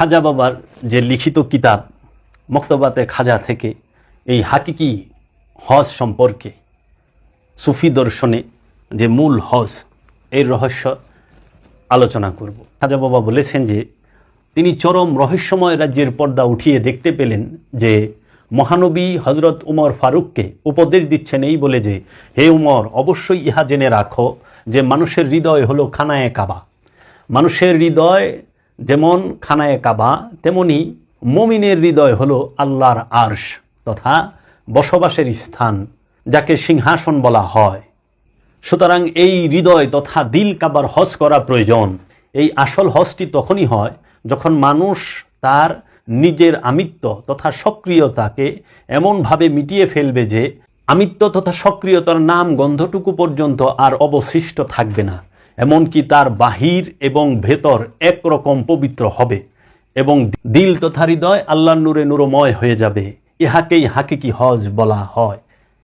খাজা বাবার যে লিখিত কিতাব, মক্তবাতে খাজা থেকে, এই হাকিকি হজ সম্পর্কে সুফি দর্শনে যে মূল হজ, এর রহস্য আলোচনা করব। খাজা বাবা বলেছেন যে, তিনি চরম রহস্যময় রাজ্যের পর্দা উঠিয়ে দেখতে পেলেন যে, মহানবী হজরত উমর ফারুককে উপদেশ দিচ্ছেন এই বলে যে, হে উমর, অবশ্যই ইহা জেনে রাখো যে, মানুষের হৃদয় হলো খানায় কাবা। মানুষের হৃদয় যেমন খানায় কাবা, তেমনি মমিনের হৃদয় হলো আল্লাহর আর্শ তথা বসবাসের স্থান, যাকে সিংহাসন বলা হয়। সুতরাং এই হৃদয় তথা দিল কাবার হজ করা প্রয়োজন। এই আসল হজটি তখনই হয় যখন মানুষ তার নিজের আমিত্ব তথা সক্রিয়তাকে এমনভাবে মিটিয়ে ফেলবে যে আমিত্ব তথা সক্রিয়তার নাম, গন্ধটুকু পর্যন্ত আর অবশিষ্ট থাকবে না। এমনকি তার বাহির এবং ভেতর একরকম পবিত্র হবে এবং দিল তথা হৃদয় আল্লাহ নূরে নূরময় হয়ে যাবে। ইহাকেই হাকিকি হজ বলা হয়।